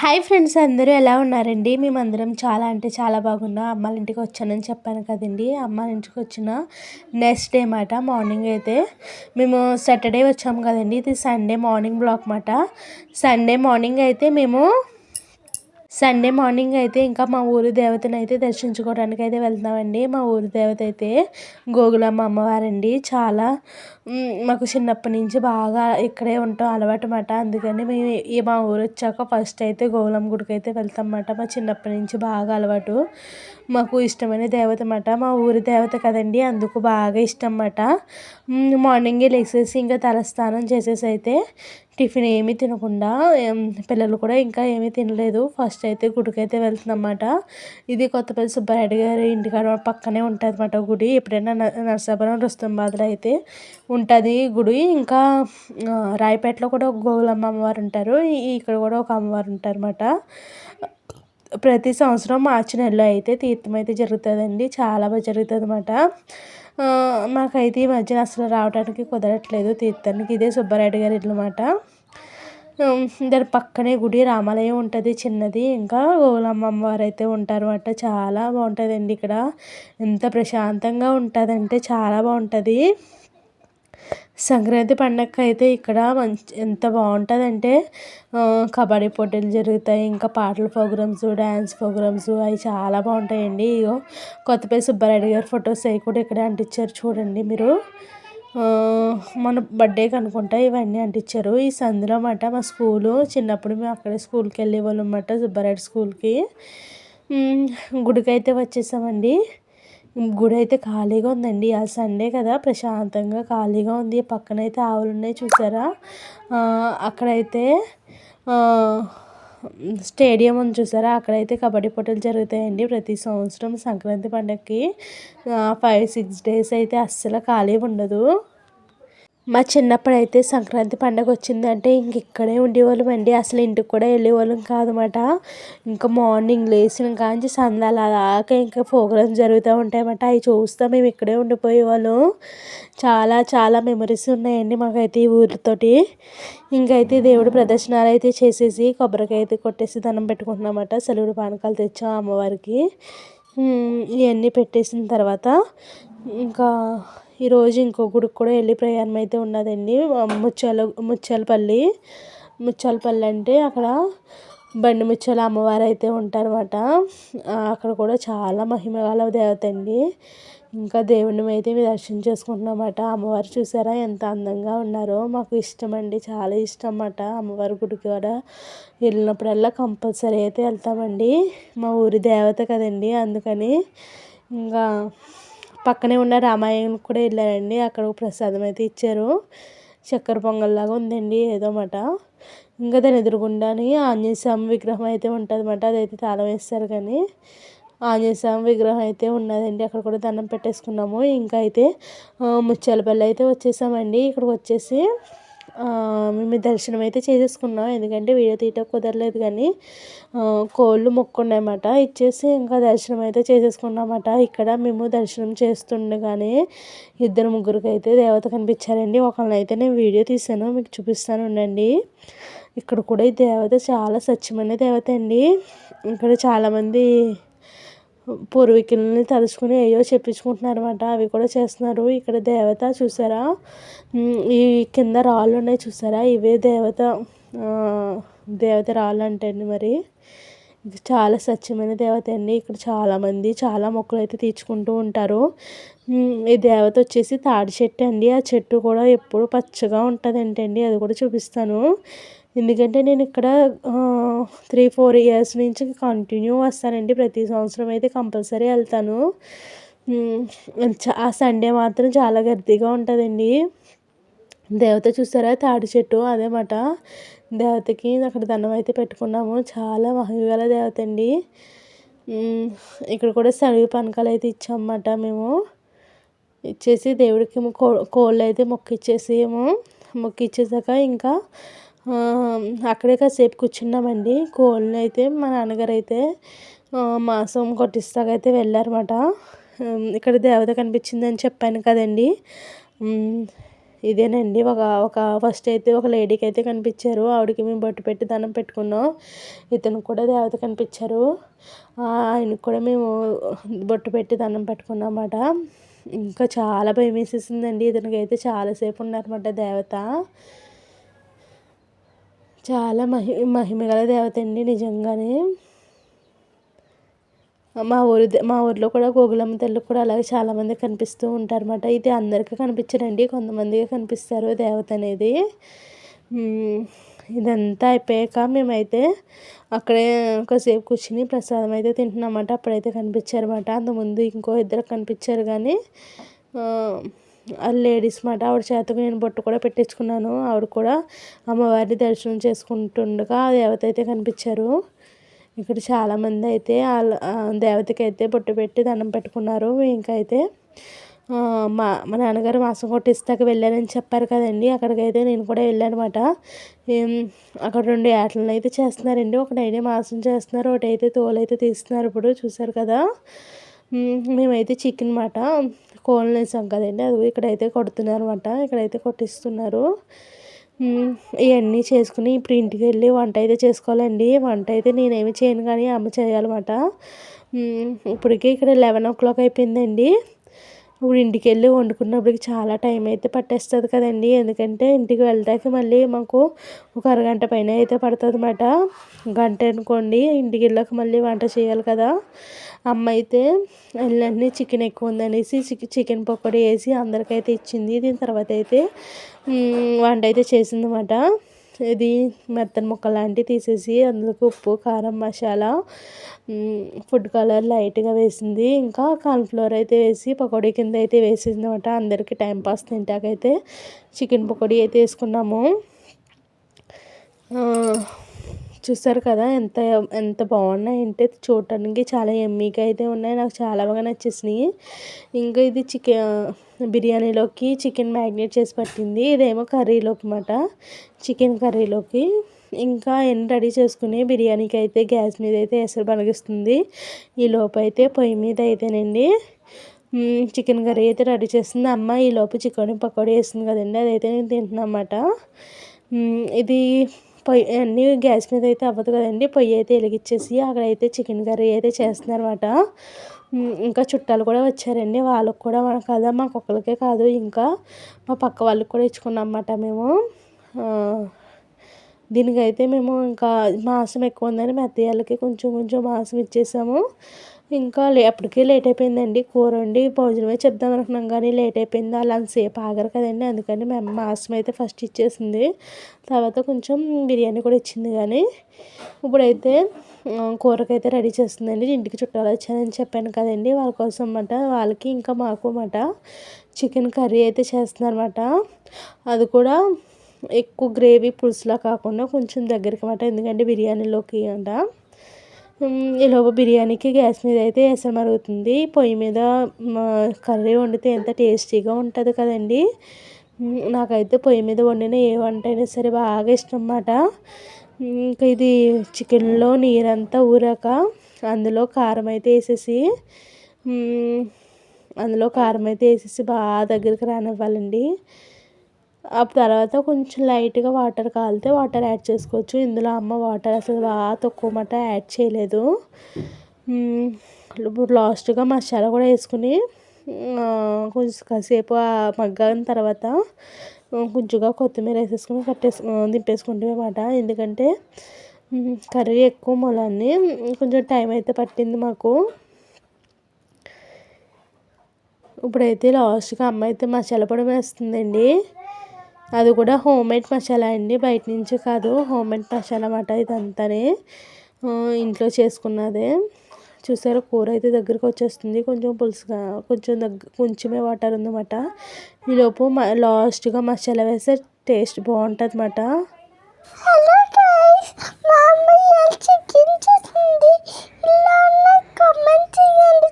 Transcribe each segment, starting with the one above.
Hi friends అందరూ ఎలా ఉన్నారండి? మేమందరం చాలా అంటే చాలా బాగున్నాం. అమ్మాళ్ళ ఇంటికి వచ్చానని చెప్పాను కదండి. అమ్మాళ్ళ ఇంటికి వచ్చిన నెక్స్ట్ డే మాట మార్నింగ్ అయితే. మేము సాటర్డే వచ్చాము కదండి. ఇది సండే మార్నింగ్ బ్లాక్ మాట. సండే మార్నింగ్ అయితే మేము సండే మార్నింగ్ అయితే ఇంకా మా ఊరి దేవతను అయితే దర్శించుకోవడానికి అయితే వెళ్తున్నామండి. మా ఊరి దేవత అయితే గోగులమ్మ అమ్మవారండి. చాలా మాకు చిన్నప్పటి నుంచి బాగా ఇక్కడే ఉంటాం అలవాటు మాట అందుకని మేము ఈ మా ఊరు వచ్చాక ఫస్ట్ అయితే గోగులమ్మ గుడికి అయితే వెళ్తాం అన్నమాట మా చిన్నప్పటి నుంచి బాగా అలవాటు. మాకు ఇష్టమైన దేవత అన్నమాట. మా ఊరి దేవత కదండి అందుకు బాగా ఇష్టం అన్నమాట మార్నింగే లెగ్సేసి ఇంకా తలస్నానం చేసేసి అయితే టిఫిన్ ఏమీ తినకుండా పిల్లలు కూడా ఇంకా ఏమీ తినలేదు. ఫస్ట్ అయితే గుడికి అయితే ఇది కొత్తపల్లి సుబ్బారెడ్డి గారి ఇంటికాడ పక్కనే ఉంటుంది అన్నమాట గుడి. ఎప్పుడైనా నరసాపురం రుస్తంబాద్లో అయితే ఉంటుంది గుడి. ఇంకా రాయపేటలో కూడా ఒక గోగులమ్మ అమ్మవారు ఉంటారు. ఇక్కడ కూడా ఒక అమ్మవారు ఉంటారు అన్నమాట. ప్రతి సంవత్సరం మార్చి నెలలో అయితే తీర్థం అయితే జరుగుతుందండి. చాలా బాగా జరుగుతుంది అన్నమాట మాకైతే ఈ మధ్యన అసలు రావడానికి కుదరట్లేదు తీర్థానికి. ఇదే సుబ్బారెడ్డి గారి ఇల్లు అనమాట దాని పక్కనే గుడి రామాలయం ఉంటుంది చిన్నది. ఇంకా గోలమ్మమ్మ వారు అయితే ఉంటారు అన్నమాట చాలా బాగుంటుందండి ఇక్కడ. ఎంత ప్రశాంతంగా ఉంటుందంటే చాలా బాగుంటుంది. సంక్రాంతి పండగకి అయితే ఇక్కడ మంచి ఎంత బాగుంటుందంటే కబడ్డీ పోటీలు జరుగుతాయి ఇంకా పాటల ప్రోగ్రామ్స్ డ్యాన్స్ ప్రోగ్రామ్స్ అవి చాలా బాగుంటాయండి. ఇగో కొత్తపల్లి సుబ్బారెడ్డి గారి ఫొటోస్ అవి కూడా ఇక్కడే అంటించారు చూడండి మీరు. మన బర్త్డేకి అనుకుంటా ఇవన్నీ అంటించారు. ఈ సందులో అన్నమాట మా స్కూలు చిన్నప్పుడు మేము అక్కడే స్కూల్కి వెళ్ళేవాళ్ళం అన్నమాట సుబ్బారెడ్డి స్కూల్కి. గుడికి అయితే వచ్చేసామండి. గుడి అయితే ఖాళీగా ఉందండి. ఆ సండే కదా ప్రశాంతంగా ఖాళీగా ఉంది. పక్కన అయితే ఆవులు ఉన్నాయి చూసారా? అక్కడైతే స్టేడియం ఉంది చూసారా? అక్కడైతే కబడ్డీ పోటీలు జరుగుతాయండి ప్రతి సంవత్సరం సంక్రాంతి పండగకి ఫైవ్ సిక్స్ డేస్ అయితే అస్సలు ఖాళీ ఉండదు. మా చిన్నప్పుడు అయితే సంక్రాంతి పండగ వచ్చిందంటే ఇంక ఇక్కడే ఉండేవాళ్ళం అండి. అసలు ఇంటికి కూడా వెళ్ళేవాళ్ళం కాదన్నమాట ఇంకా మార్నింగ్ లేచిన కాంచి సందాలు దాకా ఇంకా ప్రోగ్రామ్స్ జరుగుతూ ఉంటాయన్నమాట. అవి చూస్తూ మేము ఇక్కడే ఉండిపోయేవాళ్ళం. చాలా చాలా మెమరీస్ ఉన్నాయండి మాకైతే ఈ ఊరితోటి ఇంకైతే దేవుడు ప్రదర్శనలు అయితే చేసేసి కొబ్బరికాయ అయితే కొట్టేసి దండం పెట్టుకుంటున్నామట సెలవుడు పానకాలు తెచ్చాం అమ్మవారికి. ఇవన్నీ పెట్టేసిన తర్వాత ఇంకా ఈరోజు ఇంకో గుడికి కూడా వెళ్ళి ప్రయాణం అయితే ఉన్నదండి. ముత్యాల ముత్యాలపల్లి. ముత్యాలపల్లి అంటే అక్కడ బండి ముత్యాల అమ్మవారు అయితే ఉంటారన్నమాట. అక్కడ కూడా చాలా మహిమ గల దేవత అండి. ఇంకా దేవుడిని అయితే దర్శనం చేసుకుంటున్నామట అమ్మవారు చూసారా ఎంత అందంగా ఉన్నారో. మాకు ఇష్టం అండి. చాలా ఇష్టం అన్నమాట అమ్మవారి గుడికి కూడా. వెళ్ళినప్పుడల్లా కంపల్సరీ అయితే వెళ్తామండి. మా ఊరి దేవత కదండి అందుకని. ఇంకా పక్కనే ఉన్న రామాయణం కూడా వెళ్ళానండి అక్కడ ప్రసాదం అయితే ఇచ్చారు. చక్కెర పొంగల్లాగా ఉందండి ఏదో మాట. ఇంకా దాని ఎదురుగుండాని ఆంజనేయ స్వామి విగ్రహం అయితే ఉంటుంది అన్నమాట అదైతే తాళం వేస్తారు కానీ ఆంజనేయ స్వామి విగ్రహం అయితే ఉన్నదండి. అక్కడ కూడా దండం పెట్టేసుకున్నాము. ఇంకా అయితే ముత్యాలపల్లి అయితే వచ్చేసామండి. ఇక్కడికి వచ్చేసి మేము దర్శనం అయితే చేసేసుకున్నాం. ఎందుకంటే వీడియో తీయటం కుదరలేదు కానీ కోళ్ళు మొక్కున్నాయన్నమాట. ఇచ్చేసి ఇంకా దర్శనం అయితే చేసేసుకున్నామట. ఇక్కడ మేము దర్శనం చేస్తుండగానే ఇద్దరు ముగ్గురికి అయితే దేవత కనిపించారండి. ఒకళ్ళని అయితే నేను వీడియో తీసాను. మీకు చూపిస్తాను ఉండండి. ఇక్కడ కూడా ఈ దేవత చాలా స్వచ్ఛమైన దేవత అండి. ఇక్కడ చాలామంది పూర్వీకులని తలుచుకుని ఏయో చెప్పించుకుంటున్నారు అనమాట అవి కూడా చేస్తున్నారు. ఇక్కడ దేవత చూసారా? ఈ కింద రాళ్ళు ఉన్నాయి చూసారా? ఇవే దేవత దేవత రాళ్ళు అంటండి మరి. చాలా స్వచ్ఛమైన దేవత అండి. ఇక్కడ చాలామంది చాలా మొక్కలు అయితే తీర్చుకుంటూ ఉంటారు. ఈ దేవత వచ్చేసి తాడి చెట్టు అండి. ఆ చెట్టు కూడా ఎప్పుడు పచ్చగా ఉంటుంది అండి అది కూడా చూపిస్తాను. ఎందుకంటే నేను ఇక్కడ త్రీ ఫోర్ ఇయర్స్ నుంచి కంటిన్యూ వస్తానండి. ప్రతి సంవత్సరం అయితే కంపల్సరీ వెళ్తాను. ఆ సండే మాత్రం చాలా గర్దీగా ఉంటుందండి. దేవత చూసారా? తాడి చెట్టు అదేమాట దేవతకి అక్కడ దండం అయితే పెట్టుకున్నాము. చాలా మహిమగల దేవత అండి. ఇక్కడ కూడా సరివి పనకాలు అయితే ఇచ్చామన్నమాట మేము. ఇచ్చేసి దేవుడికి కో కోళ్ళు అయితే మొక్కిచ్చేసి ఏమో మొక్కిచ్చేసాక ఇంకా అక్కడే కాసేపు కూర్చున్నామండి. కోళ్ళని అయితే మా నాన్నగారు అయితే మాంసం కొట్టిస్తాకైతే వెళ్ళారన్నమాట. ఇక్కడ దేవత కనిపించిందని చెప్పాను కదండి. ఇదేనండి. ఒక ఒక ఫస్ట్ అయితే ఒక లేడీకి అయితే కనిపించారు. ఆవిడకి మేము బొట్టు పెట్టి దండం పెట్టుకున్నాం. ఇతను కూడా దేవత కనిపించారు. ఆయనకు కూడా మేము బొట్టు పెట్టి దండం పెట్టుకున్నాం అన్నమాట ఇంకా చాలా భయం వేసేసిందండి. ఇతనికి అయితే చాలాసేపు ఉన్నారన్నమాట దేవత. చాలా మహి మహిమ గల దేవత అండి నిజంగానే. మా ఊరి మా ఊరిలో కూడా గోగులమ్మ తల్లి కూడా అలాగే చాలామంది కనిపిస్తూ ఉంటారు అనమాట ఇది అందరికీ కనిపించరండి కొంతమందికి కనిపిస్తారు దేవత అనేది. ఇదంతా అయిపోయాక మేమైతే అక్కడే ఒకసేపు కూర్చుని ప్రసాదం అయితే తింటున్నామంట అప్పుడైతే కనిపించారన్నమాట. అంతకుముందు ఇంకో ఇద్దరు కనిపించారు కానీ లేడీస్ మాట ఆవిడ చేతకు నేను బొట్టు కూడా పెట్టించుకున్నాను. ఆవిడ కూడా అమ్మవారిని దర్శనం చేసుకుంటుండగా దేవత అయితే కనిపించారు. ఇక్కడ చాలామంది అయితే దేవతకి అయితే బొట్టు పెట్టి దండం పెట్టుకున్నారు. ఇంకా అయితే మా మా నాన్నగారు మాసం కొట్టిస్తాక వెళ్ళానని చెప్పారు కదండి. అక్కడికైతే నేను కూడా వెళ్ళాను అక్కడ రెండు ఏటలను అయితే చేస్తున్నారండి. ఒకటైతే మాసం చేస్తున్నారు ఒకటి అయితే తోలు అయితే తీస్తున్నారు. ఇప్పుడు చూసారు కదా. మేమైతే చికెన్ మాట. కోళ్ళని వేసాం కదండి. అది ఇక్కడైతే కొడుతున్నారు అనమాట ఇక్కడైతే కొట్టిస్తున్నారు. ఇవన్నీ చేసుకుని ఇప్పుడు ఇంటికి వెళ్ళి వంట అయితే చేసుకోవాలండి. వంట అయితే నేనేమి చేయను కానీ అమ్మ చేయాలన్నమాట. ఇప్పటికే ఇక్కడ లెవెన్ ఓ క్లాక్ అయిపోయిందండి. ఇప్పుడు ఇంటికి వెళ్ళి వండుకున్నప్పటికి చాలా టైం అయితే పట్టేస్తుంది కదండి. ఎందుకంటే ఇంటికి వెళ్ళడానికి మళ్ళీ మాకు ఒక అరగంట పైన అయితే పడుతుంది అన్నమాట గంట అనుకోండి ఇంటికి వెళ్ళాక మళ్ళీ వంట చేయాలి కదా. అమ్మ అయితే వెళ్ళండి చికెన్ ఎక్కువ ఉందనేసి చికెన్ పకోడీ వేసి అందరికైతే ఇచ్చింది. దీని తర్వాత అయితే వంట అయితే చేసిందన్నమాట. ఇది మెత్తని ముక్క లాంటివి తీసేసి అందులోకి ఉప్పు కారం మసాలా ఫుడ్ కలర్ లైట్గా వేసింది. ఇంకా కార్న్ఫ్లోర్ అయితే వేసి పకోడీ కింద అయితే వేసింది అనమాట అందరికీ టైంపాస్ తింటాకైతే చికెన్ పకోడీ అయితే వేసుకున్నాము. చూస్తారు కదా ఎంత ఎంత బాగున్నాయి. అంటే చూడటానికి చాలా ఎమ్మీగా అయితే ఉన్నాయి. నాకు చాలా బాగా నచ్చేసినాయి. ఇంకా ఇది చికెన్ బిర్యానీలోకి చికెన్ మ్యాగ్నేట్ చేసి పట్టింది. ఇదేమో కర్రీలోకి అనమాట చికెన్ కర్రీలోకి. ఇంకా ఎన్ని రెడీ చేసుకుని బిర్యానీకి అయితే గ్యాస్ మీద అయితే ఎసరు బలిగిస్తుంది. ఈ లోపు అయితే పొయ్యి మీద అయితేనండి చికెన్ కర్రీ అయితే రెడీ చేస్తుంది. అమ్మ ఈ లోపు చికెన్ పకోడీ వేస్తుంది కదండి అదైతే నేను తింటున్నా ఇది పొయ్యి అన్నీ గ్యాస్ మీద అయితే అవ్వదు కదండి. పొయ్యి అయితే వెలిగించేసి అక్కడైతే చికెన్ కర్రీ అయితే చేస్తున్నారన్నమాట ఇంకా చుట్టాలు కూడా వచ్చారండి. వాళ్ళకు కూడా కదా మాకు ఒక్కరికే కాదు ఇంకా మా పక్క వాళ్ళకి కూడా ఇచ్చుకున్నాం అన్నమాట మేము. దీనికైతే మేము ఇంకా మాంసం ఎక్కువ ఉందని మా అత్తయ్యలకి కొంచెం కొంచెం మాంసం ఇచ్చేసాము. ఇంకా లే అప్పటికే లేట్ అయిపోయిందండి కూర వండి భోజనమే చెప్దాం అనుకున్నాం కానీ లేట్ అయిపోయింది అలా అంతసేపు ఆగరు కదండి. అందుకని మేము మాసం అయితే ఫస్ట్ ఇచ్చేసింది. తర్వాత కొంచెం బిర్యానీ కూడా ఇచ్చింది కానీ ఇప్పుడైతే కూరకైతే రెడీ చేస్తుందండి. ఇంటికి చుట్టాలు వచ్చారని చెప్పాను కదండి. వాళ్ళ కోసం అన్నమాట. వాళ్ళకి ఇంకా మాకు అన్నమాట చికెన్ కర్రీ అయితే చేస్తున్నారన్నమాట. అది కూడా ఎక్కువ గ్రేవీ పులుసులా కాకుండా కొంచెం దగ్గరికి అన్నమాట. ఎందుకంటే బిర్యానీలోకి అంట. ఈలోపు బిర్యానీకి గ్యాస్ మీద అయితే ఎసరు మరుగుతుంది పొయ్యి మీద కర్రీ వండితే ఎంత టేస్టీగా ఉంటుంది కదండి. నాకైతే పొయ్యి మీద వండిన ఏ వంట అయినా సరే బాగా ఇష్టం అన్నమాట. ఇంకా ఇది చికెన్లో నీరంతా ఊరాక అందులో కారం అయితే వేసేసి అందులో కారం అయితే వేసేసి బాగా దగ్గరికి రానివ్వాలండి. ఆ తర్వాత కొంచెం లైట్గా వాటర్ కాలితే వాటర్ యాడ్ చేసుకోవచ్చు. ఇందులో అమ్మ వాటర్ అసలు బాగా తక్కువ మాట యాడ్ చేయలేదు. ఇప్పుడు లాస్ట్గా మసాలా కూడా వేసుకుని కొంచెం కాసేపు మగ్గిన తర్వాత కొంచెంగా కొత్తిమీర వేసేసుకుని కట్టేసు దింపేసుకుంటే అనమాట ఎందుకంటే కర్రీ ఎక్కువ మొలాన్ని కొంచెం టైం అయితే పట్టింది మాకు. ఇప్పుడైతే లాస్ట్గా అమ్మ అయితే మసాలా పొడి వేస్తుందండి. అది కూడా హోమ్ మేడ్ మసాలా అండి బయట నుంచి కాదు హోమ్ మేడ్ మసాలా మాట ఇదంతానే. ఇంట్లో చేసుకున్నదే. చూసారా కూర అయితే దగ్గరికి వచ్చేస్తుంది. కొంచెం పులుసుగా కొంచెం దగ్గర కొంచెమే వాటర్ ఉందన్నమాట. ఈలోపు లాస్ట్గా మసాలా వేస్తే టేస్ట్ బాగుంటుంది అన్నమాట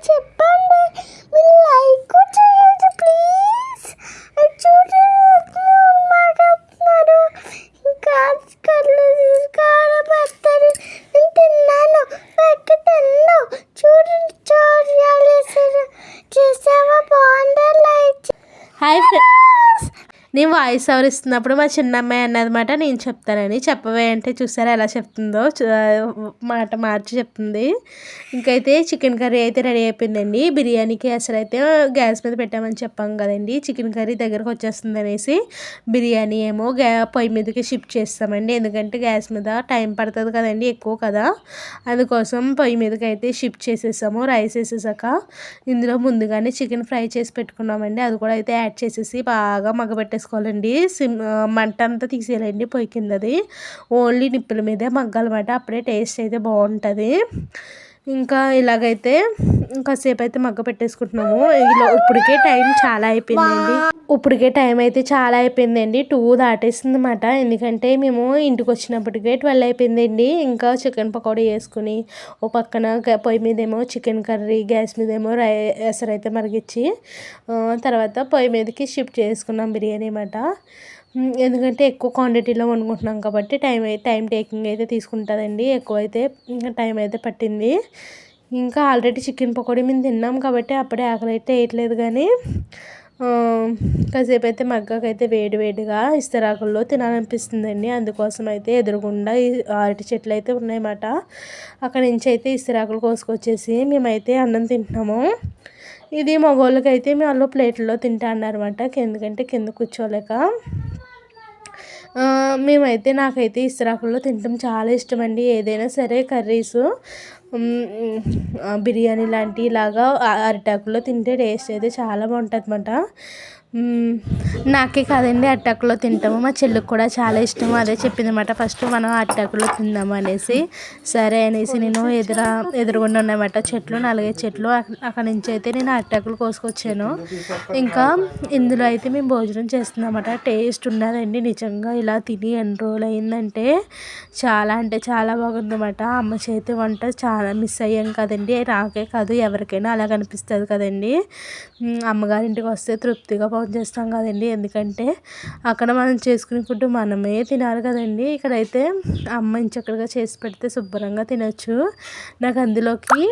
చెప్పండి. లైక్ చేయండి ప్లీజ్ చూడండి మాట్లాడుతున్నారు ఇంకా కళ్ళు కారపడతారు నేను తిన్నాను పెక్క తిన్నాను చూడండి చూడాలి చేసావా బాగుందా లైక్ హాయ్ ఫ్రెండ్స్ నేను వాయిస్ ఓవర్ ఇస్తున్నప్పుడు మా చిన్న అమ్మాయి అన్నదన్నమాట నేను చెప్తానని చెప్పవే అంటే చూసారా ఎలా చెప్తుందో మాట మార్చి చెప్తుంది. ఇంకైతే చికెన్ కర్రీ అయితే రెడీ అయిపోయిందండి. బిర్యానీకి అసలు అయితే గ్యాస్ మీద పెట్టామని చెప్పాం కదండి. చికెన్ కర్రీ దగ్గరకు వచ్చేస్తుంది అనేసి బిర్యానీ ఏమో గ్యా పొయ్యి మీదకి షిఫ్ట్ చేస్తామండి. ఎందుకంటే గ్యాస్ మీద టైం పడుతుంది కదండి ఎక్కువ కదా. అందుకోసం పొయ్యి మీదకి అయితే షిఫ్ట్ చేసేసాము. రైస్ వేసేసాక ఇందులో ముందుగానే చికెన్ ఫ్రై చేసి పెట్టుకున్నామండి. అది కూడా అయితే యాడ్ చేసేసి బాగా మగ్గబెట్టేసుకోవాలండి. సిమ్ మంట అంతా తీసేయాలండి పొయ్యి కిందది. ఓన్లీ నిప్పుల మీదే మగ్గాలన్నమాట. అప్పుడే టేస్ట్ అయితే బాగుంటుంది. ఇంకా ఇలాగైతే కాసేపు అయితే మగ్గ పెట్టేసుకుంటున్నాము. ఇలా ఇప్పటికే టైం చాలా అయిపోయిందండి. ఇప్పటికే టైం అయితే చాలా అయిపోయిందండి. టూ దాటేసింది అనమాట ఎందుకంటే మేము ఇంటికి వచ్చినప్పటికే ట్వెల్వ్ అయిపోయిందండి. ఇంకా చికెన్ పకోడీ వేసుకుని ఓ పక్కన పొయ్యి మీదేమో చికెన్ కర్రీ గ్యాస్ మీదేమో రై ఎసరైతే మరిగించి తర్వాత పొయ్యి మీదకి షిఫ్ట్ చేసుకున్నాం బిర్యానీ అనమాట ఎందుకంటే ఎక్కువ క్వాంటిటీలో వండుకుంటున్నాం కాబట్టి టైం టైం టేకింగ్ అయితే తీసుకుంటుందండి. ఎక్కువ అయితే ఇంకా టైం అయితే పట్టింది. ఇంకా ఆల్రెడీ చికెన్ పకోడీ మేము తిన్నాం కాబట్టి అప్పుడే ఆకలి అయితే వేయట్లేదు కానీ కాసేపు అయితే మగ్గకైతే వేడి వేడిగా ఇస్తరాకుల్లో తినాలనిపిస్తుందండి. అందుకోసం అయితే ఎదురుగుండా అరటి చెట్లు అయితే ఉన్నాయన్నమాట. అక్కడి నుంచి అయితే ఇస్తరాకులు కోసుకొచ్చేసి మేమైతే అన్నం తింటున్నాము. ఇది మగవాళ్ళకి అయితే మేము ప్లేట్లో తింటా అన్నారన్నమాట ఎందుకంటే కింద కూర్చోలేక. మేమైతే నాకైతే ఇస్త్రాకుల్లో తినటం చాలా ఇష్టం అండి ఏదైనా సరే కర్రీస్ బిర్యానీ లాంటి ఇలాగా అరిటాకుల్లో తింటే టేస్ట్ అయితే చాలా బాగుంటుంది అనమాట నాకే కాదండి అట్టాకులో తింటాము. మా చెల్లికి కూడా చాలా ఇష్టం. అదే చెప్పింది అనమాట ఫస్ట్ మనం అట్టాకులో తిందాము అనేసి. సరే అనేసి నేను ఎదుర ఎదురుగుండా ఉన్నాయన్నమాట చెట్లు నాలుగైదు చెట్లు. అక్కడ నుంచి అయితే నేను అట్టాకులు కోసుకొచ్చాను. ఇంకా ఇందులో అయితే మేము భోజనం చేస్తున్నామన్నమాట టేస్ట్ ఉన్నదండి. నిజంగా ఇలా తిని ఎన్ని రోజులు అయిందంటే చాలా అంటే చాలా బాగుందన్నమాట. అమ్మ చేతి వంట చాలా మిస్ అయ్యాం కదండి. నాకే కాదు ఎవరికైనా అలా కనిపిస్తుంది కదండి. అమ్మగారింటికి వస్తే తృప్తిగా ఫోన్ చేస్తాం కదండి. ఎందుకంటే అక్కడ మనం చేసుకునే ఫుడ్ మనమే తినాలి కదండి. ఇక్కడైతే అమ్మ ఇంచక్కడగా చేసి పెడితే శుభ్రంగా తినచ్చు. నాకు అందులోకి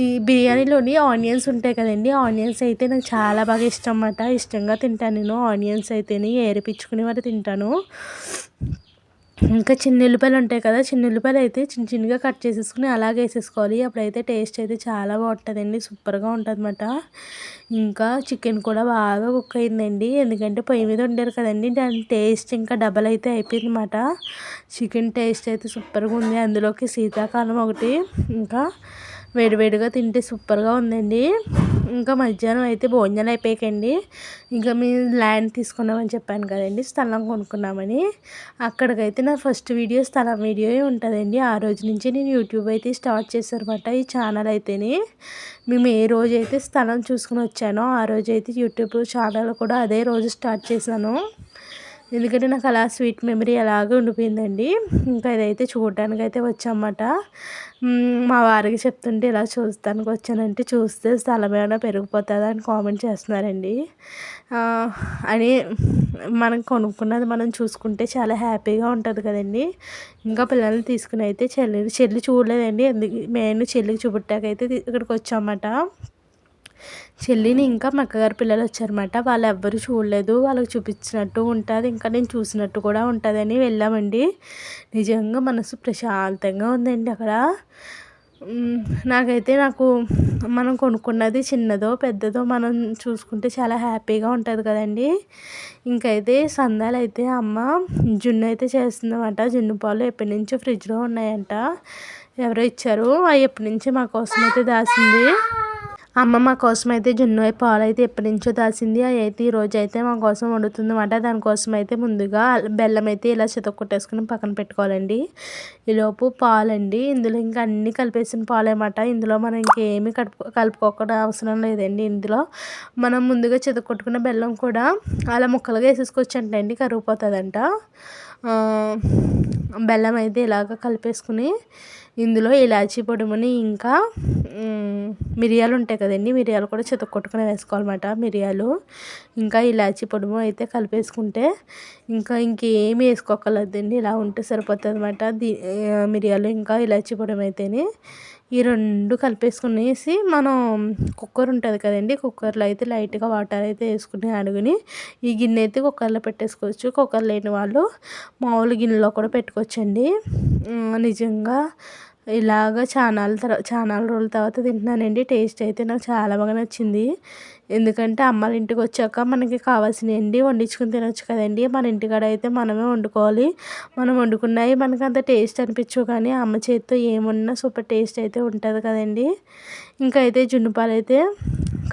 ఈ బిర్యానీలోని ఆనియన్స్ ఉంటాయి కదండి. ఆనియన్స్ అయితే నాకు చాలా బాగా ఇష్టం అన్నమాట. ఇష్టంగా తింటాను నేను. ఆనియన్స్ అయితేనే ఏరిపించుకుని మరి తింటాను. ఇంకా చిన్న ఉల్లిపాయలు ఉంటాయి కదా చిన్న ఉల్లిపాయలు అయితే చిన్న చిన్నగా కట్ చేసేసుకుని అలాగే వేసేసుకోవాలి. అప్పుడైతే టేస్ట్ అయితే చాలా బాగుంటుందండి సూపర్గా ఉంటుంది అనమాట ఇంకా చికెన్ కూడా బాగా కుక్ అయిందండి. ఎందుకంటే పొయ్యి మీద వండారు కదండి దాని టేస్ట్ ఇంకా డబల్ అయితే అయిపోయింది అనమాట చికెన్ టేస్ట్ అయితే సూపర్గా ఉంది అందులోకి శీతాకాలం ఒకటి ఇంకా వేడివేడిగా తింటే సూపర్గా ఉందండి. ఇంకా మధ్యాహ్నం అయితే భోజనాలు అయిపోయాకండి. ఇంకా మీ ల్యాండ్ తీసుకున్నామని చెప్పాను కదండి స్థలం కొనుక్కున్నామని. అక్కడికైతే నా ఫస్ట్ వీడియో స్థలం వీడియో ఉంటుందండి. ఆ రోజు నుంచి నేను యూట్యూబ్ అయితే స్టార్ట్ చేశారనమాట ఈ ఛానల్ అయితేనే. మేము ఏ రోజు అయితే స్థలం చూసుకుని వచ్చానో ఆ రోజు అయితే యూట్యూబ్ ఛానల్ కూడా అదే రోజు స్టార్ట్ చేశాను. ఎందుకంటే నాకు అలా స్వీట్ మెమరీ అలాగే ఉండిపోయిందండి. ఇంకా ఇదైతే చూడడానికి అయితే వచ్చామన్నమాట మా వారికి చెప్తుంటే ఇలా చూస్తానికి వచ్చానంటే చూస్తే స్థలం ఏమైనా పెరిగిపోతుందా అని కామెంట్ చేస్తున్నారండి. అని మనం కొనుక్కున్నది మనం చూసుకుంటే చాలా హ్యాపీగా ఉంటుంది కదండి. ఇంకా పిల్లల్ని తీసుకుని అయితే చెల్లి చెల్లి చూడలేదండి. ఎందుకు మేము చెల్లికి చూపెట్టాకైతే ఇక్కడికి వచ్చామన్నమాట. చెల్లిని ఇంకా మా అక్కగారు పిల్లలు వచ్చారన్నమాట. వాళ్ళు ఎవ్వరు చూడలేదు. వాళ్ళకి చూపించినట్టు ఉంటుంది. ఇంకా నేను చూసినట్టు కూడా ఉంటుందని వెళ్ళామండి. నిజంగా మనసు ప్రశాంతంగా ఉందండి అక్కడ. నాకైతే నాకు మనం కొనుక్కున్నది చిన్నదో పెద్దదో మనం చూసుకుంటే చాలా హ్యాపీగా ఉంటుంది కదండి. ఇంకైతే సందాలు అయితే అమ్మ జున్ను అయితే చేస్తుందన్నమాట. జున్ను పాలు ఎప్పటి నుంచో ఫ్రిడ్జ్లో ఉన్నాయంట. ఎవరో ఇచ్చారు. అవి ఎప్పటి నుంచి మా కోసం అయితే దాసింది. అమ్మ మా కోసం అయితే జున్ను పాలు అయితే ఎప్పటి నుంచో దాసింది అవి అయితే ఈరోజు అయితే మా కోసం వండుతుంది అనమాట దానికోసం అయితే ముందుగా బెల్లం అయితే ఇలా చితక్కొట్టేసుకుని పక్కన పెట్టుకోవాలండి. ఈలోపు పాలండి. ఇందులో ఇంకా అన్నీ కలిపేసిన పాలేమాట. ఇందులో మనం ఇంకేమీ కలుపు కలుపుకోకుండా అవసరం లేదండి ఇందులో. మనం ముందుగా చితక్కొట్టుకున్న బెల్లం కూడా అలా ముక్కలుగా వేసేసుకొచ్చంటండి కరిగిపోతుందంట బెల్లం అయితే ఇలాగ కలిపేసుకుని ఇందులో ఇలాచీ పొడిమని ఇంకా మిరియాలు ఉంటాయి కదండి మిరియాలు కూడా చితకొట్టుకుని వేసుకోవాలన్నమాట. మిరియాలు ఇంకా ఇలాచి పొడుము అయితే కలిపేసుకుంటే ఇంకా ఇంకేమి వేసుకోకలేదండి ఇలా ఉంటే సరిపోతుంది అనమాట మిరియాలు ఇంకా ఇలాచి పొడుము అయితేనే ఈ రెండు కలిపేసుకునేసి మనం కుక్కర్ ఉంటుంది కదండి కుక్కర్లో అయితే లైట్గా వాటర్ అయితే వేసుకుని అడుగుని ఈ గిన్నె అయితే కుక్కర్లో పెట్టేసుకోవచ్చు. కుక్కర్ లేని వాళ్ళు మామూలు గిన్నెలో కూడా పెట్టుకోవచ్చండి. నిజంగా ఇలాగ చాలా తర్వాత చాలా రోజుల తర్వాత తింటున్నానండి. టేస్ట్ అయితే నాకు చాలా బాగా నచ్చింది. ఎందుకంటే అమ్మాయిల ఇంటికి వచ్చాక మనకి కావాల్సినవి వండించుకుని తినొచ్చు కదండి. మన ఇంటికాడ అయితే మనమే వండుకోవాలి. మనం వండుకున్నాయి మనకు అంత టేస్ట్ అనిపించవు కానీ అమ్మ చేతితో ఏమున్నా సూపర్ టేస్ట్ అయితే ఉంటుంది కదండి. ఇంకా అయితే జున్ను పాలు అయితే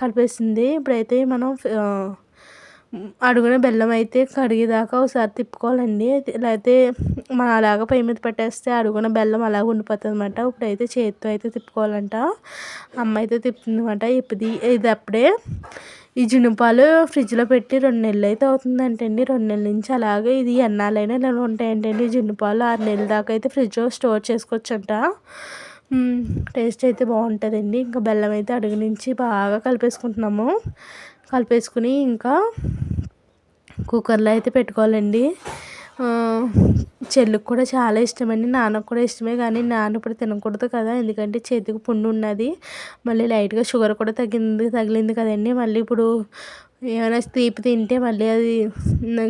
కలిపేసింది. ఇప్పుడైతే మనం అడుగున బెల్లం అయితే కడిగేదాకా ఒకసారి తిప్పుకోవాలండి. లేకపోతే మనం అలాగ పొయ్యి మీద పెట్టేస్తే అడుగున బెల్లం అలాగ ఉండిపోతుంది అనమాట ఇప్పుడైతే చేతితో అయితే తిప్పుకోవాలంట. అమ్మ అయితే తిప్పుతుందన్నమాట. ఇప్పుడు ఇది అప్పుడే ఈ జునుపాలు ఫ్రిడ్జ్లో పెట్టి రెండు నెలలు అయితే అవుతుందంటండి. రెండు నెలల నుంచి అలాగే ఇది ఎన్నాలైనా నెలలు ఉంటాయంటండి. జున్నుపాలు ఆరు నెలల దాకా అయితే ఫ్రిడ్జ్లో స్టోర్ చేసుకోవచ్చంట. టేస్ట్ అయితే బాగుంటుందండి. ఇంకా బెల్లం అయితే అడుగు నుంచి బాగా కలిపేసుకుంటున్నాము. కలిపేసుకుని ఇంకా కుక్కర్లో అయితే పెట్టుకోవాలండి. చెల్లికి కూడా చాలా ఇష్టమండి. నాన్నకు కూడా ఇష్టమే కానీ నాన్న ఇప్పుడు తినకూడదు కదా. ఎందుకంటే చేతికి పుండు ఉన్నది. మళ్ళీ లైట్గా షుగర్ కూడా తగ్గింది తగిలింది కదండి. మళ్ళీ ఇప్పుడు ఏమైనా తీపి తింటే మళ్ళీ అది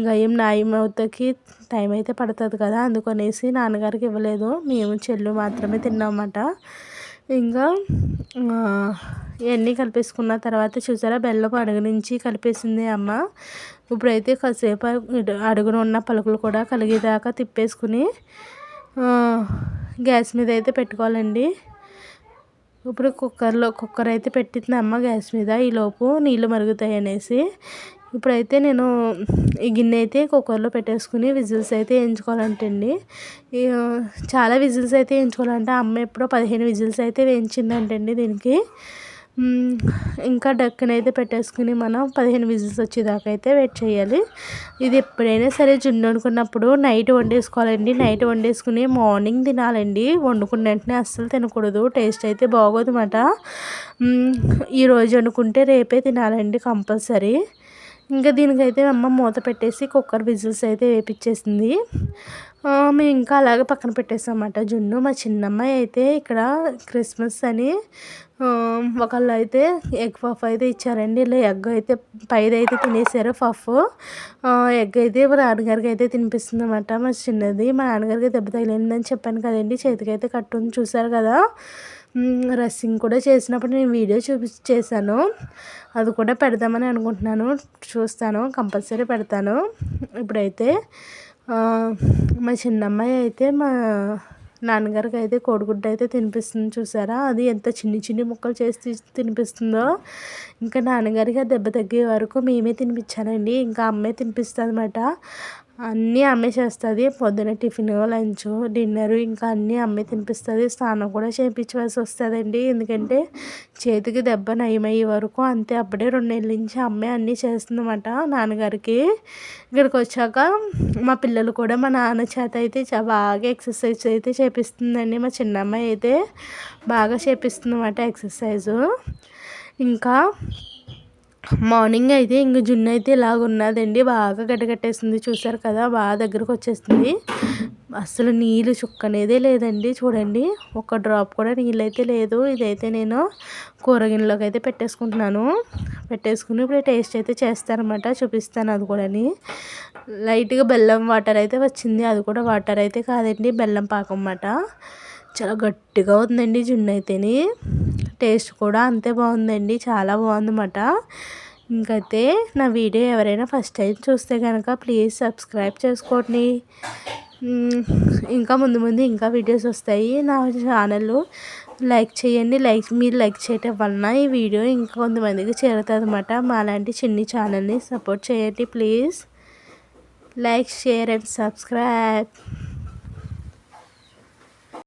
గయం నాయం అవుతాకి టైం అయితే పడుతుంది కదా. అందుకనేసి నాన్నగారికి ఇవ్వలేదు. మేము చెల్లు మాత్రమే తిన్నామన్నమాట. ఇంకా ఇవన్నీ కలిపేసుకున్న తర్వాత చూసారా? బెల్లం అడుగు నుంచి కలిపేసింది అమ్మ. ఇప్పుడైతే కాసేపు అడుగున ఉన్న పలుకులు కూడా కలిగేదాకా తిప్పేసుకుని గ్యాస్ మీద అయితే పెట్టుకోవాలండి. ఇప్పుడు కుక్కర్లో కుక్కర్ అయితే పెట్టింది అమ్మ గ్యాస్ మీద. ఈలోపు నీళ్ళు మరుగుతాయి అనేసి. ఇప్పుడైతే నేను ఈ గిన్నె అయితే కుక్కర్లో పెట్టేసుకుని విజిల్స్ అయితే వేయించుకోవాలంటండి. చాలా విజిల్స్ అయితే వేయించుకోవాలంటే. అమ్మ ఎప్పుడో పదిహేను విజిల్స్ అయితే వేయించిందంటండి దీనికి. ఇంకా డక్కనైతే అయితే పెట్టేసుకుని మనం పదిహేను విజిల్స్ వచ్చేదాకా అయితే వెయిట్ చేయాలి. ఇది ఎప్పుడైనా సరే జున్ను వండుకున్నప్పుడు నైట్ వండేసుకోవాలండి. నైట్ వండేసుకుని మార్నింగ్ తినాలండి. వండుకున్న వెంటనే అస్సలు తినకూడదు. టేస్ట్ అయితే బాగోదు అన్నమాట ఈరోజు వండుకుంటే రేపే తినాలండి కంపల్సరీ. ఇంకా దీనికైతే అమ్మ మూత పెట్టేసి కుక్కర్ విజిల్స్ అయితే వేపించేసింది మేము ఇంకా అలాగే పక్కన పెట్టేసామన్నమాట జున్ను. మా చిన్నమ్మాయి అయితే ఇక్కడ క్రిస్మస్ అని ఒకళ్ళు అయితే ఎగ్ పఫ్ అయితే ఇచ్చారండి. ఇలా ఎగ్ అయితే పైది అయితే తినేసారు పఫ్. ఎగ్ అయితే మా నాన్నగారికి అయితే తినిపిస్తుంది అనమాట మా చిన్నది మా నాన్నగారికి దెబ్బ తగిలిందని చెప్పాను కదండి. చేతికి అయితే కట్టుంది చూసారు కదా. రస్సింగ్ కూడా చేసినప్పుడు నేను వీడియో చూపి చేశాను. అది కూడా పెడదామని అనుకుంటున్నాను. చూస్తాను కంపల్సరీ పెడతాను. ఇప్పుడైతే మా చిన్నమ్మాయి అయితే మా నాన్నగారికి అయితే కోడిగుడ్డ అయితే తినిపిస్తుంది చూసారా? అది ఎంత చిన్ని చిన్ని ముక్కలు చేసి తినిపిస్తుందో. ఇంకా నాన్నగారికి ఆ దెబ్బ తగ్గే వరకు మేమే తినిపించానండి ఇంకా అమ్మే తినిపిస్తుంది అనమాట అన్నీ అమ్మే చేస్తుంది. పొద్దున టిఫిన్ లంచ్ డిన్నర్ ఇంకా అన్నీ అమ్మే తినిపిస్తుంది. స్నానం కూడా చేయించవలసి వస్తుందండి. ఎందుకంటే చేతికి దెబ్బ నయమయ్యే వరకు అంతే అప్పుడే రెండు నెలల నుంచి అమ్మే అన్నీ చేస్తుందన్నమాట నాన్నగారికి. ఇక్కడికి వచ్చాక మా పిల్లలు కూడా మా నాన్న చేత అయితే బాగా ఎక్సర్సైజ్ అయితే చేపిస్తుందండి. మా చిన్న అమ్మాయి అయితే బాగా చేపిస్తుందన్నమాట ఎక్సర్సైజు. ఇంకా మార్నింగ్ అయితే ఇంక జున్ను అయితే ఇలాగ ఉన్నదండి. బాగా గడ్డగట్టేసింది చూసారు కదా బాగా దగ్గరకు వచ్చేస్తుంది అసలు నీళ్ళు చుక్క అనేదే లేదండి. చూడండి ఒక డ్రాప్ కూడా నీళ్ళు అయితే లేదు. ఇదైతే నేను కూరగిన్నెలోకి అయితే పెట్టేసుకుంటున్నాను. పెట్టేసుకుని ఇప్పుడు టేస్ట్ అయితే చేస్తానమాట చూపిస్తాను అది కూడా లైట్గా బెల్లం వాటర్ అయితే వచ్చింది. అది కూడా వాటర్ అయితే కాదండి బెల్లం పాకం అన్నమాట. చాలా గట్టిగా ఉందండి జున్ను అయితేని. టేస్ట్ కూడా అంతే బాగుందండి చాలా బాగుందన్నమాట. ఇంకైతే నా వీడియో ఎవరైనా ఫస్ట్ టైం చూస్తే కనుక ప్లీజ్ సబ్స్క్రైబ్ చేసుకోండి. ఇంకా ముందు ముందు ఇంకా వీడియోస్ వస్తాయి నా ఛానల్ లైక్ చేయండి లైక్ మీరు లైక్ చేయటం వలన ఈ వీడియో ఇంకా కొంతమందికి చేరుతుంది అనమాట మాలాంటి చిన్ని ఛానల్ని సపోర్ట్ చేయండి please. Like share and subscribe.